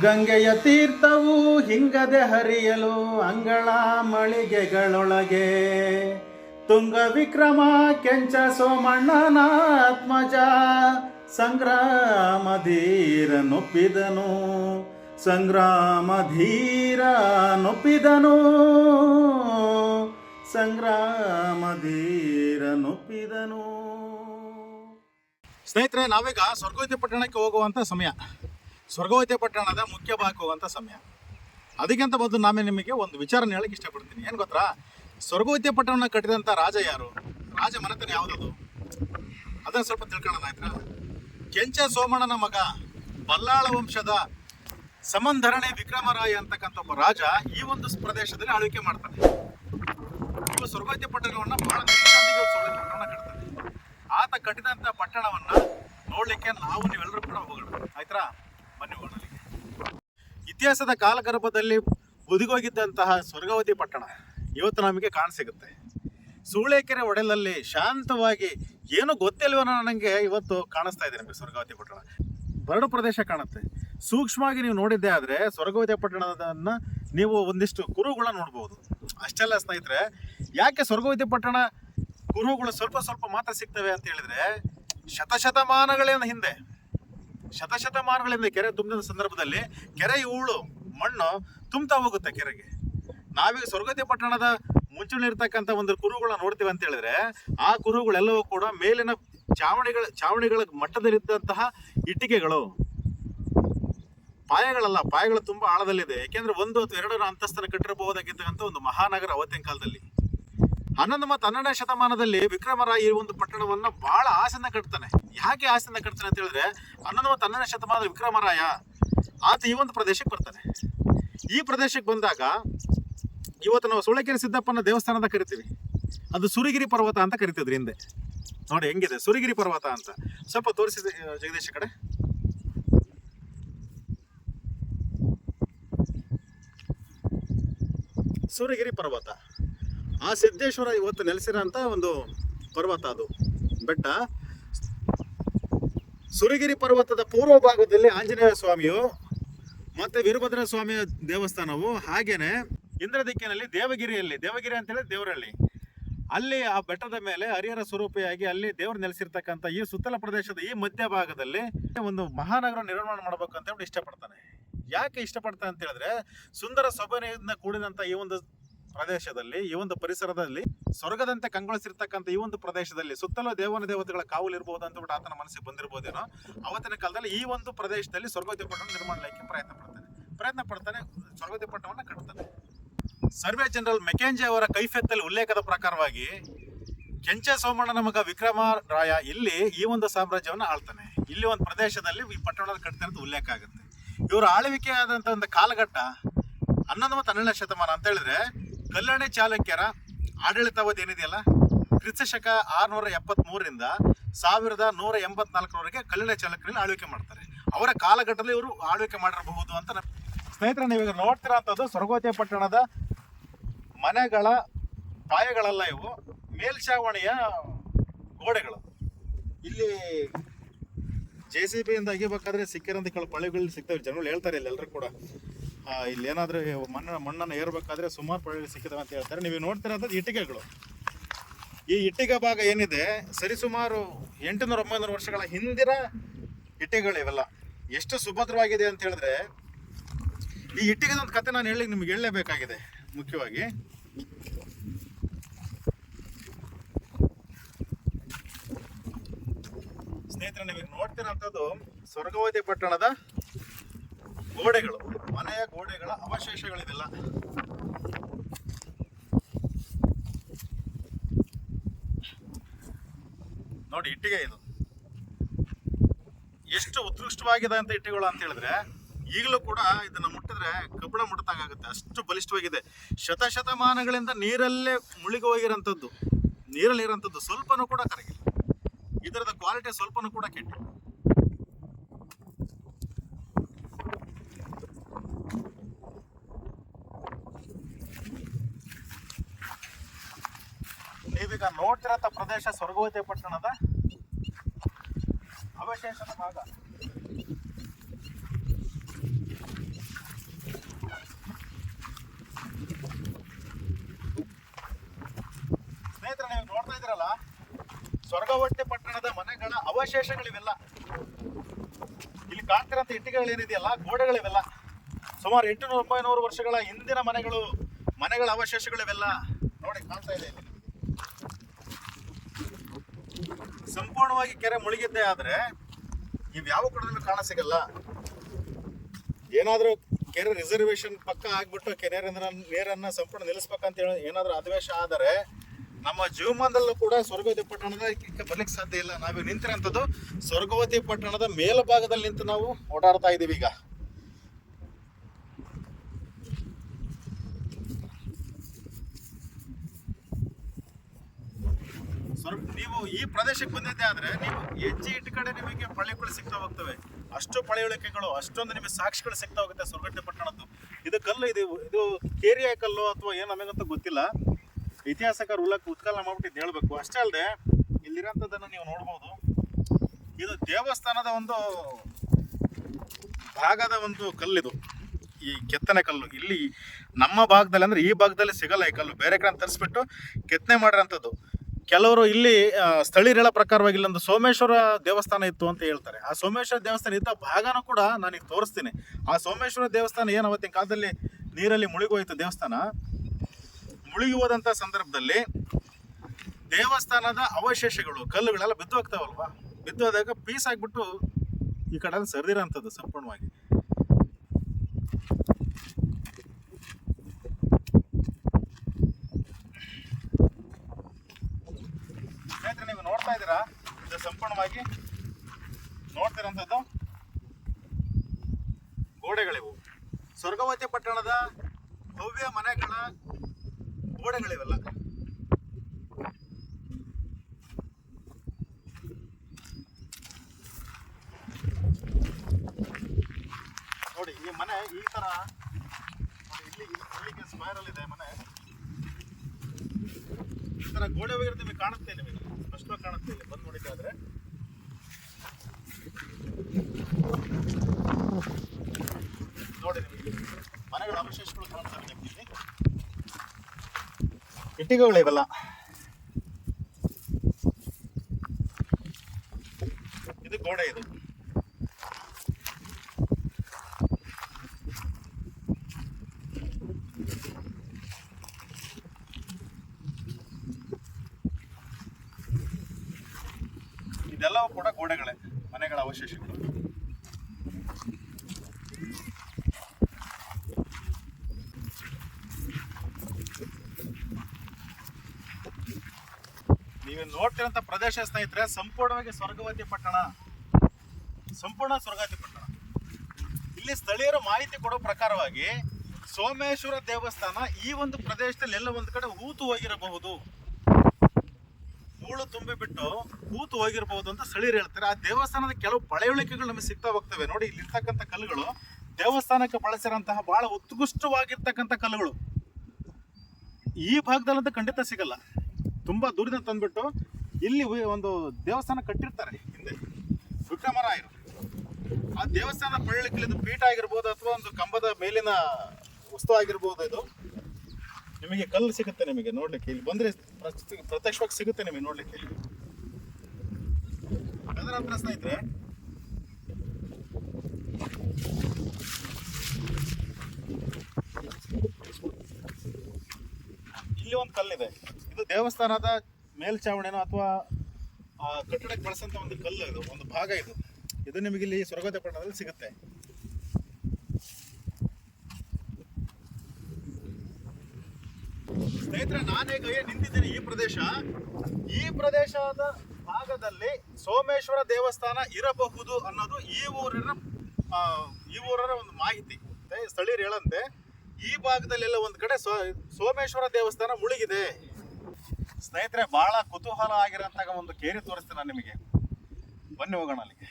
ಗಂಗೆಯ ತೀರ್ಥವು ಹಿಂಗದೆ ಹರಿಯಲು ಅಂಗಳ ಮಳಿಗೆಗಳೊಳಗೆ. ತುಂಗ ವಿಕ್ರಮ, ಕೆಂಚ ಸೋಮಣ್ಣನಾತ್ಮಜ ಸಂಗ್ರಾಮ ಧೀರ ನೊಪ್ಪಿದನು. ಸಂಗ್ರಾಮ ಧೀರ ನೊಪ್ಪಿದನು. ಸಂಗ್ರಾಮ ಧೀರ ನೊಪ್ಪಿದನು. ಸ್ನೇಹಿತರೆ, ನಾವೀಗ ಸ್ವರ್ಗೋದ್ಯ ಪಟ್ಟಣಕ್ಕೆ ಹೋಗುವಂಥ ಸಮಯ. ಸ್ವರ್ಗೋತ್ಯ ಪಟ್ಟಣದ ಮುಖ್ಯ ಭಾಗಕ್ಕೆ ಹೋಗುವಂಥ ಸಮಯ. ಅದಕ್ಕಿಂತ ಮೊದಲು ನಾನು ನಿಮಗೆ ಒಂದು ವಿಚಾರನ ಹೇಳಕ್ಕೆ ಇಷ್ಟಪಡ್ತೀನಿ. ಏನು ಗೊತ್ತಾ? ಸ್ವರ್ಗವತಿ ಪಟ್ಟಣ ಕಟ್ಟಿದಂಥ ರಾಜ ಯಾರು? ರಾಜ ಮನೆತನ ಯಾವುದದು? ಅದನ್ನು ಸ್ವಲ್ಪ ತಿಳ್ಕೊಳ್ಳೋಣ ಆಯ್ತಾ? ಕೆಂಚ ಸೋಮಣ್ಣನ ಮಗ ಬಲ್ಲಾಳ ವಂಶದ ಸಮಂಧರಣೆ ವಿಕ್ರಮರಾಯ ಅಂತಕ್ಕಂಥ ಒಬ್ಬ ರಾಜ ಈ ಒಂದು ಪ್ರದೇಶದಲ್ಲಿ ಆಳ್ವಿಕೆ ಮಾಡ್ತಾನೆ. ಇವ ಸ್ವರ್ಗವತಿ ಪಟ್ಟಣವನ್ನು ಬಹಳ ಪಟ್ಟಣ ಕಟ್ತಾನೆ. ಆತ ಕಟ್ಟಿದಂಥ ಪಟ್ಟಣವನ್ನ ನೋಡಲಿಕ್ಕೆ ನಾವು ನೀವೆಲ್ಲರೂ ಕೂಡ ಹೋಗೋಣ. ಆಯ್ತಾ. ಇತಿಹಾಸದ ಕಾಲಗರ್ಭದಲ್ಲಿ ಬುದಿಗೋಗಿದ್ದಂತಹ ಸ್ವರ್ಗವತಿ ಪಟ್ಟಣ ಇವತ್ತು ನಮಗೆ ಕಾಣಸಿಗುತ್ತೆ ಸೂಳೆಕೆರೆ ಒಡೆಲಲ್ಲಿ ಶಾಂತವಾಗಿ ಏನು ಗೊತ್ತಿಲ್ವೋ ನನಗೆ ಇವತ್ತು ಕಾಣಿಸ್ತಾ ಇದೆ ನಮಗೆ ಸ್ವರ್ಗವತಿ ಪಟ್ಟಣ. ಬರಡು ಪ್ರದೇಶ ಕಾಣುತ್ತೆ. ಸೂಕ್ಷ್ಮವಾಗಿ ನೀವು ನೋಡಿದ್ದೆ ಆದರೆ ಸ್ವರ್ಗವತಿ ಪಟ್ಟಣದನ್ನ ನೀವು ಒಂದಿಷ್ಟು ಕುರುಗಳನ್ನ ನೋಡ್ಬೋದು. ಅಷ್ಟೆಲ್ಲ ಸ್ನೇಹಿತರೆ, ಯಾಕೆ ಸ್ವರ್ಗವತಿ ಪಟ್ಟಣ ಕುರುಗಳು ಸ್ವಲ್ಪ ಸ್ವಲ್ಪ ಮಾತ್ರ ಸಿಗ್ತವೆ ಅಂತ ಹೇಳಿದ್ರೆ ಶತಶತಮಾನಗಳಿಂದ ಹಿಂದೆ. ಶತಶತಮಾನಗಳಿಂದ ಕೆರೆ ತುಂಬಿದ ಸಂದರ್ಭದಲ್ಲಿ ಕೆರೆ ಹೂಳು ಮಣ್ಣು ತುಂಬ್ತಾ ಹೋಗುತ್ತೆ ಕೆರೆಗೆ. ನಾವೀಗ ಸ್ವರ್ಗತಿ ಪಟ್ಟಣದ ಮುಂಚೂಣಿ ಇರ್ತಕ್ಕಂಥ ಒಂದು ಕುರುಗಳನ್ನ ನೋಡ್ತೀವಿ ಅಂತ ಹೇಳಿದ್ರೆ, ಆ ಕುರುಗಳೆಲ್ಲವೂ ಕೂಡ ಮೇಲಿನ ಚಾವಣಿಗಳ ಚಾವಣಿಗಳ ಮಟ್ಟದಲ್ಲಿದ್ದಂತಹ ಇಟ್ಟಿಗೆಗಳು. ಪಾಯಗಳಲ್ಲ, ಪಾಯಗಳು ತುಂಬಾ ಆಳದಲ್ಲಿದೆ. ಯಾಕೆಂದ್ರೆ ಒಂದು ಅಥವಾ ಎರಡರ ಅಂತಸ್ತನ ಕಟ್ಟಿರಬಹುದಾಗಿರ್ತಕ್ಕಂಥ ಒಂದು ಮಹಾನಗರ ಅವತ್ತಿನ ಕಾಲದಲ್ಲಿ. ಹನ್ನೊಂದು ಮತ್ತು ಹನ್ನೆರಡನೇ ಶತಮಾನದಲ್ಲಿ ವಿಕ್ರಮರಾಯ ಈ ಒಂದು ಪಟ್ಟಣವನ್ನ ಬಹಳ ಆಸೆಯಿಂದ ಕಟ್ತಾನೆ. ಯಾಕೆ ಆಸೆಯಿಂದ ಕಟ್ತಾನೆ ಅಂತ ಹೇಳಿದ್ರೆ, ಹನ್ನೊಂದು ಮತ್ತು ಹನ್ನೆರಡನೇ ಶತಮಾನದ ವಿಕ್ರಮರಾಯ ಆತ ಈ ಒಂದು ಪ್ರದೇಶಕ್ಕೆ ಬರ್ತಾನೆ. ಈ ಪ್ರದೇಶಕ್ಕೆ ಬಂದಾಗ ಇವತ್ತು ನಾವು ಸುಳಕೆರೆ ಸಿದ್ದಪ್ಪನ ದೇವಸ್ಥಾನದ ಕರಿತೀವಿ. ಅದು ಸುರಿಗಿರಿ ಪರ್ವತ ಅಂತ ಕರಿತಿದ್ರಿ ಹಿಂದೆ. ನೋಡಿ ಹೆಂಗಿದೆ, ಸುರಿಗಿರಿ ಪರ್ವತ ಅಂತ. ಸ್ವಲ್ಪ ತೋರಿಸಿದೆ ಜಗದೀಶ್ ಕಡೆ. ಸೂರ್ಯಗಿರಿ ಪರ್ವತ. ಆ ಸಿದ್ದೇಶ್ವರ ಇವತ್ತು ನೆಲೆಸಿರೋಂಥ ಒಂದು ಪರ್ವತ ಅದು. ಬೆಟ್ಟ. ಸುರಗಿರಿ ಪರ್ವತದ ಪೂರ್ವ ಭಾಗದಲ್ಲಿ ಆಂಜನೇಯ ಸ್ವಾಮಿಯು ಮತ್ತೆ ವೀರಭದ್ರ ಸ್ವಾಮಿಯ ದೇವಸ್ಥಾನವು ಹಾಗೇನೆ ಇಂದ್ರ ದಿಕ್ಕಿನಲ್ಲಿ ದೇವಗಿರಿಯಲ್ಲಿ, ದೇವಗಿರಿ ಅಂತೇಳಿ ದೇವರಳ್ಳಿ ಅಲ್ಲಿ ಆ ಬೆಟ್ಟದ ಮೇಲೆ ಹರಿಹರ ಸ್ವರೂಪಿಯಾಗಿ ಅಲ್ಲಿ ದೇವರು ನೆಲೆಸಿರ್ತಕ್ಕಂಥ ಈ ಸುತ್ತಲ ಪ್ರದೇಶದ ಈ ಮಧ್ಯ ಭಾಗದಲ್ಲಿ ಒಂದು ಮಹಾನಗರ ನಿರ್ಮಾಣ ಮಾಡಬೇಕು ಅಂತ ಇಷ್ಟಪಡ್ತಾನೆ. ಯಾಕೆ ಇಷ್ಟಪಡ್ತಾನೆ ಅಂತ ಹೇಳಿದ್ರೆ ಸುಂದರ ಸೊಬನೆಯಿಂದ ಕೂಡಿದಂಥ ಈ ಒಂದು ಪ್ರದೇಶದಲ್ಲಿ, ಈ ಒಂದು ಪರಿಸರದಲ್ಲಿ ಸ್ವರ್ಗದಂತೆ ಕಂಗೊಳಿಸಿರ್ತಕ್ಕಂಥ ಈ ಒಂದು ಪ್ರದೇಶದಲ್ಲಿ ಸುತ್ತಲೂ ದೇವನ ದೇವತೆಗಳ ಕಾವಲು ಇರಬಹುದು ಅಂತ ಆತನ ಮನಸ್ಸಿಗೆ ಬಂದಿರ್ಬೋದೇನೋ ಅವತ್ತಿನ ಕಾಲದಲ್ಲಿ ಈ ಒಂದು ಪ್ರದೇಶದಲ್ಲಿ ಸ್ವರ್ಗೋದ್ಯಪಟ್ಟವನ್ನು ನಿರ್ಮಾಣ ಮಾಡಲಿಕ್ಕೆ ಪ್ರಯತ್ನ ಪಡ್ತಾನೆ. ಪ್ರಯತ್ನ ಪಡ್ತಾನೆ ಸ್ವರ್ಗೋದ್ಯಪಟ್ಟವನ್ನು ಕಟ್ತಾನೆ. ಸರ್ವೆ ಜನರಲ್ ಮೆಕೆಂಜೆ ಅವರ ಕೈಫೆತ್ತಲ್ಲಿ ಉಲ್ಲೇಖದ ಪ್ರಕಾರವಾಗಿ, ಕೆಂಚ ಸೋಮಣ್ಣನ ಮಗ ವಿಕ್ರಮ ರಾಯ ಇಲ್ಲಿ ಈ ಒಂದು ಸಾಮ್ರಾಜ್ಯವನ್ನು ಆಳ್ತಾನೆ. ಇಲ್ಲಿ ಒಂದು ಪ್ರದೇಶದಲ್ಲಿ ಈ ಪಟ್ಟಣದ ಕಟ್ತಾನೆ ಉಲ್ಲೇಖ ಆಗುತ್ತೆ. ಇವರ ಆಳ್ವಿಕೆ ಆದಂಥ ಒಂದು ಕಾಲಘಟ್ಟ ಹನ್ನೊಂದು ಮತ್ತು ಹನ್ನೆರಡನೇ ಶತಮಾನ ಅಂತ ಹೇಳಿದ್ರೆ ಕಲ್ಯಾಣಿ ಚಾಲುಕ್ಯರ ಆಡಳಿತಾವಧಿ ಏನಿದೆಯಲ್ಲ? ಕ್ರಿಸ್ತಶಕ ಆರುನೂರ ಎಪ್ಪತ್ಮೂರರಿಂದ ಸಾವಿರದ ನೂರ ಎಂಬತ್ನಾಲ್ಕರವರೆಗೆ ಕಲ್ಯಾಣ ಚಾಲುಕ್ಯರಲ್ಲಿ ಆಳ್ವಿಕೆ ಮಾಡ್ತಾರೆ. ಅವರ ಕಾಲಘಟ್ಟದಲ್ಲಿ ಇವರು ಆಳ್ವಿಕೆ ಮಾಡಿರಬಹುದು ಅಂತ ಸ್ನೇಹಿತರೆ ನೀವೀಗ ನೋಡ್ತಿರೋ ಅಂಥದ್ದು ಸ್ವರ್ಗೋತ್ಯ ಪಟ್ಟಣದ ಮನೆಗಳ ಪಾಯಗಳಲ್ಲ ಇವು. ಮೇಲ್ಛಾವಣಿಯ ಗೋಡೆಗಳು. ಇಲ್ಲಿ ಜೆ ಸಿ ಬಿಯಿಂದ ಅಗಿಬೇಕಾದ್ರೆ ಸಿಕ್ಕಿರೋಂಥ ಕೆಲವು ಪಳೆಗಳು ಸಿಗ್ತವೆ. ಜನಗಳು ಹೇಳ್ತಾರೆ ಇಲ್ಲಿ ಎಲ್ಲರೂ ಕೂಡ. ಇಲ್ಲಿ ಏನಾದರೂ ಮಣ್ಣ, ಮಣ್ಣನ್ನು ಏರ್ಬೇಕಾದ್ರೆ ಸುಮಾರು ಪಳ್ಳಿ ಸಿಕ್ಕಿದಾವೆ ಅಂತ ಹೇಳ್ತಾರೆ. ನೀವು ನೋಡ್ತಿರೋದು ಇಟ್ಟಿಗೆಗಳು. ಈ ಇಟ್ಟಿಗೆ ಭಾಗ ಏನಿದೆ ಸರಿಸುಮಾರು ಎಂಟುನೂರ ಒಂಬೈನೂರು ವರ್ಷಗಳ ಹಿಂದಿನ ಇಟ್ಟಿಗೆಗಳು ಇವೆಲ್ಲ. ಎಷ್ಟು ಸುಭದ್ರವಾಗಿದೆ ಅಂತ ಹೇಳಿದ್ರೆ, ಈ ಇಟ್ಟಿಗೆ ಒಂದು ಕತೆ ನಾನು ಹೇಳಿ ನಿಮ್ಗೆ ಹೇಳಲೇಬೇಕಾಗಿದೆ, ಮುಖ್ಯವಾಗಿ. ಸ್ನೇಹಿತರೆ, ನೀವು ನೋಡ್ತಿರೋಂಥದ್ದು ಸ್ವರ್ಗವತಿ ಪಟ್ಟಣದ ಗೋಡೆಗಳು. ಮನೆಯ ಗೋಡೆಗಳ ಅವಶೇಷಗಳಿದೆಲ್ಲ. ನೋಡಿ ಇಟ್ಟಿಗೆ ಇದು. ಎಷ್ಟು ಉತ್ಕೃಷ್ಟವಾಗಿದೆ ಅಂತ ಇಟ್ಟಿಗೆಗಳು ಅಂತ ಹೇಳಿದ್ರೆ, ಈಗಲೂ ಕೂಡ ಇದನ್ನ ಮುಟ್ಟಿದ್ರೆ ಕಬ್ಬಣ ಮುಟ್ಟದಂಗಾಗುತ್ತೆ ಅಷ್ಟು ಬಲಿಷ್ಠವಾಗಿದೆ. ಶತಶತಮಾನಗಳಿಂದ ನೀರಲ್ಲೇ ಮುಳುಗಿ ಹೋಗಿರೋಂಥದ್ದು. ನೀರಲ್ಲಿ ಇರೋಂಥದ್ದು ಸ್ವಲ್ಪನೂ ಕೂಡ ಕರಗಿಲ್ಲ. ಇದರದ ಕ್ವಾಲಿಟಿ ಸ್ವಲ್ಪನೂ ಕೂಡ ಕೆಟ್ಟಿಲ್ಲ. ನೀವೀಗ ನೋಡ್ತಿರಂಥ ಪ್ರದೇಶ ಸ್ವರ್ಗವತಿ ಪಟ್ಟಣದ ಅವಶೇಷದ ಭಾಗ. ಸ್ನೇಹಿತರೆ, ನೀವು ನೋಡ್ತಾ ಇದ್ದೀರಲ್ಲ ಸ್ವರ್ಗವಟ್ಟೆ ಪಟ್ಟಣದ ಮನೆಗಳ ಅವಶೇಷಗಳಿವೆಲ್ಲ. ಇಲ್ಲಿ ಕಾಣ್ತಿರೋಂಥ ಇಟ್ಟಿಗೆಗಳೇನಿದೆಯಲ್ಲ, ಗೋಡೆಗಳಿವೆಲ್ಲ. ಸುಮಾರು ಎಂಟುನೂರು ಒಂಬೈನೂರು ವರ್ಷಗಳ ಹಿಂದಿನ ಮನೆಗಳು, ಮನೆಗಳ ಅವಶೇಷಗಳಿವೆಲ್ಲ ನೋಡಿ, ಕಾಣ್ತಾ ಇದೆ ಇಲ್ಲಿ. ಸಂಪೂರ್ಣವಾಗಿ ಕೆರೆ ಮುಳುಗಿದ್ದೆ ಆದ್ರೆ ಇವ್ಯಾವ ಕಡೆ ಕಾಣ ಸಿಗಲ್ಲ. ಏನಾದರೂ ಕೆರೆ ರಿಸರ್ವೇಶನ್ ಪಕ್ಕ ಆಗ್ಬಿಟ್ಟು ಕೆರೆ ನೀರನ್ನ ಸಂಪೂರ್ಣ ನಿಲ್ಲಿಸ್ಬೇಕಂತ ಹೇಳಿ ಏನಾದರೂ ಅಧಿವೇಶ ಆದರೆ ನಮ್ಮ ಜೀವಮಾನದಲ್ಲೂ ಕೂಡ ಸ್ವರ್ಗವತಿ ಪಟ್ಟಣದ ಬರ್ಲಿಕ್ಕೆ ಸಾಧ್ಯ ಇಲ್ಲ. ನಾವು ನಿಂತಿರೋಂಥದ್ದು ಸ್ವರ್ಗವತಿ ಪಟ್ಟಣದ ಮೇಲ್ಭಾಗದಲ್ಲಿ ನಿಂತು ನಾವು ಓಡಾಡ್ತಾ ಇದೀವಿ ಈಗ. ಸ್ವರ್ಗ ನೀವು ಈ ಪ್ರದೇಶಕ್ಕೆ ಬಂದಿದ್ದೆ ಆದರೆ ನೀವು ಹೆಜ್ಜೆ ಇಟ್ಟ ಕಡೆ ನಿಮಗೆ ಪಳೆಗಳು ಸಿಗ್ತಾ ಹೋಗ್ತವೆ. ಅಷ್ಟು ಪಳೆಯುಳಿಕೆಗಳು ಅಷ್ಟೊಂದು ನಿಮಗೆ ಸಾಕ್ಷಿಗಳು ಸಿಗ್ತಾ ಹೋಗುತ್ತೆ ಸೊರಗಟ್ಟೆ ಪಟ್ಟಣದ್ದು. ಇದು ಕಲ್ಲು, ಇದು ಇದು ಕೇರಿಯ ಕಲ್ಲು ಅಥವಾ ಏನು ನಮಗಂತ ಗೊತ್ತಿಲ್ಲ. ಇತಿಹಾಸಕಾರ ಉಲ್ಲಕ್ಕೆ ಉತ್ಕಲನ ಮಾಡ್ಬಿಟ್ಟು ಇದು ಹೇಳ್ಬೇಕು. ಅಷ್ಟೇ ಅಲ್ಲದೆ ಇಲ್ಲಿರೋಂಥದ್ದನ್ನು ನೀವು ನೋಡ್ಬೋದು. ಇದು ದೇವಸ್ಥಾನದ ಒಂದು ಭಾಗದ ಒಂದು ಕಲ್ಲಿದು. ಈ ಕೆತ್ತನೆ ಕಲ್ಲು. ಇಲ್ಲಿ ನಮ್ಮ ಭಾಗದಲ್ಲಿ ಅಂದ್ರೆ ಈ ಭಾಗದಲ್ಲಿ ಸಿಗಲ್ಲ ಈ ಕಲ್ಲು. ಬೇರೆ ಕಡೆ ತರಿಸ್ಬಿಟ್ಟು ಕೆತ್ತನೆ ಮಾಡಿರೋಂಥದ್ದು. ಕೆಲವರು ಇಲ್ಲಿ ಸ್ಥಳೀಯರ ಪ್ರಕಾರವಾಗಿ ಇಲ್ಲೊಂದು ಸೋಮೇಶ್ವರ ದೇವಸ್ಥಾನ ಇತ್ತು ಅಂತ ಹೇಳ್ತಾರೆ. ಆ ಸೋಮೇಶ್ವರ ದೇವಸ್ಥಾನ ಇದ್ದ ಭಾಗನೂ ಕೂಡ ನಾನು ಈಗ ತೋರಿಸ್ತೀನಿ. ಆ ಸೋಮೇಶ್ವರ ದೇವಸ್ಥಾನ ಏನು ಅವತ್ತಿನ ಕಾಲದಲ್ಲಿ ನೀರಲ್ಲಿ ಮುಳುಗೋಯ್ತು ದೇವಸ್ಥಾನ? ಮುಳುಗಿ ಹೋದಂಥ ಸಂದರ್ಭದಲ್ಲಿ ದೇವಸ್ಥಾನದ ಅವಶೇಷಗಳು, ಕಲ್ಲುಗಳೆಲ್ಲ ಬಿದ್ದು ಹೋಗ್ತಾವಲ್ವಾ? ಬಿದ್ದು ಹೋದಾಗ ಪೀಸ್ ಆಗಿಬಿಟ್ಟು ಈ ಕಡೆ ಸರಿದಿರೋ ಸರಿದಿರೋಂಥದ್ದು ಸಂಪೂರ್ಣವಾಗಿ ಸ್ನೇಹಿತರೆ ನೀವು ನೋಡ್ತಾ ಇದ್ದೀರಾ? ಇದು ಸಂಪೂರ್ಣವಾಗಿ ನೋಡ್ತಿರೋಂಥದ್ದು ಗೋಡೆಗಳಿವು. ಸ್ವರ್ಗವತಿ ಪಟ್ಟಣದ ಭವ್ಯ ಮನೆಗಳ ಗೋಡೆಗಳಿವೆಲ್ಲ ನೋಡಿ, ಈ ಮನೆ ಈ ತರ ಇಲ್ಲಿ ಇಲ್ಲಿಗೆ ಸ್ಪೈರಲ್ ಇದೆ ಮನೆ. ಈ ತರ ಗೋಡೆ ನಿಮಗೆ ಕಾಣುತ್ತೆ ನಿಮಗೆ. ಸ್ಪಷ್ಟವಾಗಿ ಕಾಣುತ್ತೆ ಇಲ್ಲಿ. ಬಂದು ನೋಡಿದ್ದಾದ್ರೆ. ನೋಡಿ ನಿಮಗೆ. ಮನೆಗಳ ಅವಶೇಷಗಳು ಕಾಣ್ತವೆ ನಿಮಗೆ ಇಟ್ಟಿಗೆಗಳು ಇವೆಲ್ಲ ಇದು ಗೋಡೆ ಇದು ಇದೆಲ್ಲವೂ ಕೂಡ ಗೋಡೆಗಳೇ, ಮನೆಗಳ ಅವಶೇಷಗಳು. ನೀವು ನೋಡ್ತಿರೋಂಥ ಪ್ರದೇಶ ಸ್ನೇಹಿತರೆ, ಸಂಪೂರ್ಣವಾಗಿ ಸ್ವರ್ಗವತಿ ಪಟ್ಟಣ. ಸಂಪೂರ್ಣ ಸ್ವರ್ಗವತಿ ಪಟ್ಟಣ. ಇಲ್ಲಿ ಸ್ಥಳೀಯರು ಮಾಹಿತಿ ಕೊಡೋ ಪ್ರಕಾರವಾಗಿ ಸೋಮೇಶ್ವರ ದೇವಸ್ಥಾನ ಈ ಒಂದು ಪ್ರದೇಶದಲ್ಲಿ ಎಲ್ಲ ಒಂದು ಕಡೆ ಊತು ಹೋಗಿರಬಹುದು. ಹೂಳು ತುಂಬಿಬಿಟ್ಟು ಕೂತು ಹೂತು ಹೋಗಿರಬಹುದು ಅಂತ ಸ್ಥಳೀಯರು ಹೇಳ್ತಾರೆ. ಆ ದೇವಸ್ಥಾನದ ಕೆಲವು ಪಳೆಯುಳಿಕೆಗಳು ನಮಗೆ ಸಿಗ್ತಾ ಹೋಗ್ತವೆ. ನೋಡಿ ಇಲ್ಲಿರ್ತಕ್ಕಂಥ ಕಲ್ಲುಗಳು ದೇವಸ್ಥಾನಕ್ಕೆ ಬಳಸಿರೋಂತಹ ಬಹಳ ಉತ್ಕೃಷ್ಟವಾಗಿರ್ತಕ್ಕಂಥ ಕಲ್ಲುಗಳು. ಈ ಭಾಗದಲ್ಲಂತೂ ಖಂಡಿತ ಸಿಗಲ್ಲ. ತುಂಬಾ ದೂರದಿಂದ ತಂದ್ಬಿಟ್ಟು ಇಲ್ಲಿ ಒಂದು ದೇವಸ್ಥಾನ ಕಟ್ಟಿರ್ತಾರೆ ಹಿಂದೆ. ವಿಕ್ರಮರಾಯರು. ಆ ದೇವಸ್ಥಾನ ಪಳ್ಳಿಕ್ಕೆ ಪೀಠ ಆಗಿರ್ಬೋದು ಅಥವಾ ಒಂದು ಕಂಬದ ಮೇಲಿನ ವಸ್ತು ಆಗಿರ್ಬೋದು ಇದು. ನಿಮಗೆ ಕಲ್ಲು ಸಿಗುತ್ತೆ ನಿಮಗೆ ನೋಡ್ಲಿಕ್ಕೆ. ಇಲ್ಲಿ ಬಂದ್ರೆ ಪ್ರತ್ಯ- ಪ್ರತ್ಯಕ್ಷವಾಗಿ ಸಿಗುತ್ತೆ ನಿಮಗೆ ನೋಡ್ಲಿಕ್ಕೆ. ಅದರ ಹತ್ರ ಸ್ನೇಹಿತರೆ ಇಲ್ಲಿ ಒಂದು ಕಲ್ಲಿದೆ. ಇದು ದೇವಸ್ಥಾನದ ಮೇಲ್ಚಾವಣೆನೋ ಅಥವಾ ಕಟ್ಟಡಕ್ಕೆ ಬಳಸಂತ ಒಂದು ಕಲ್ಲು ಇದು, ಒಂದು ಭಾಗ ಇದು. ಇದು ನಿಮಗೆ ಇಲ್ಲಿ ಸ್ವರ್ಗದ ಪಟ್ಟಣದಲ್ಲಿ ಸಿಗುತ್ತೆ. ಸ್ನೇಹಿತರೆ ನಾನೀಗ ಕೈಯಲ್ಲಿ ನಿಂತಿದ್ದೀನಿ ಈ ಪ್ರದೇಶ. ಈ ಪ್ರದೇಶದ ಭಾಗದಲ್ಲಿ ಸೋಮೇಶ್ವರ ದೇವಸ್ಥಾನ ಇರಬಹುದು ಅನ್ನೋದು ಈ ಊರಿನ ಈ ಊರರ ಒಂದು ಮಾಹಿತಿ. ಸ್ಥಳೀಯರು ಹೇಳಂತೆ, ಈ ಭಾಗದಲ್ಲೆಲ್ಲ ಒಂದು ಕಡೆ ಸೋಮೇಶ್ವರ ದೇವಸ್ಥಾನ ಮುಳುಗಿದೆ. ಸ್ನೇಹಿತರೆ, ಬಹಳ ಕುತೂಹಲ ಆಗಿರಂತ ಒಂದು ಕೇರಿ ತೋರಿಸ್ತೀನಿ ನಾನು ನಿಮಗೆ. ಬನ್ನಿ ಹೋಗೋಣ ಅಲ್ಲಿಗೆ.